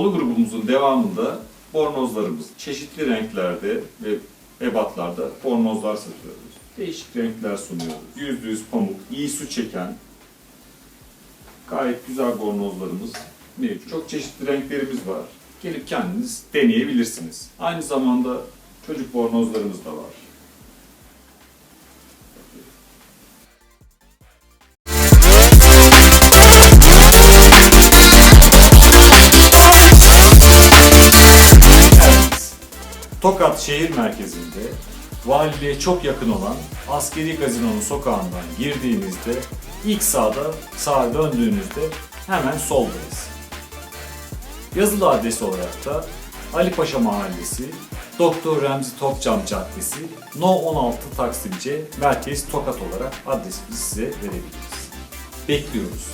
Halı grubumuzun devamında bornozlarımız çeşitli renklerde ve ebatlarda bornozlar satıyoruz. Değişik renkler sunuyoruz. Yüzde yüz pamuk, iyi su çeken gayet güzel bornozlarımız mevcut. Çok çeşitli renklerimiz var. Gelip kendiniz deneyebilirsiniz. Aynı zamanda çocuk bornozlarımız da var. Tokat şehir merkezinde valiliğe çok yakın olan askeri gazinonun sokağından girdiğinizde ilk sağda sağa döndüğünüzde hemen soldayız. Yazılı adresi olarak da Ali Paşa Mahallesi, Doktor Remzi Tokcam Caddesi, No 16 Taksimce Merkez Tokat olarak adresimizi size verebiliriz. Bekliyoruz.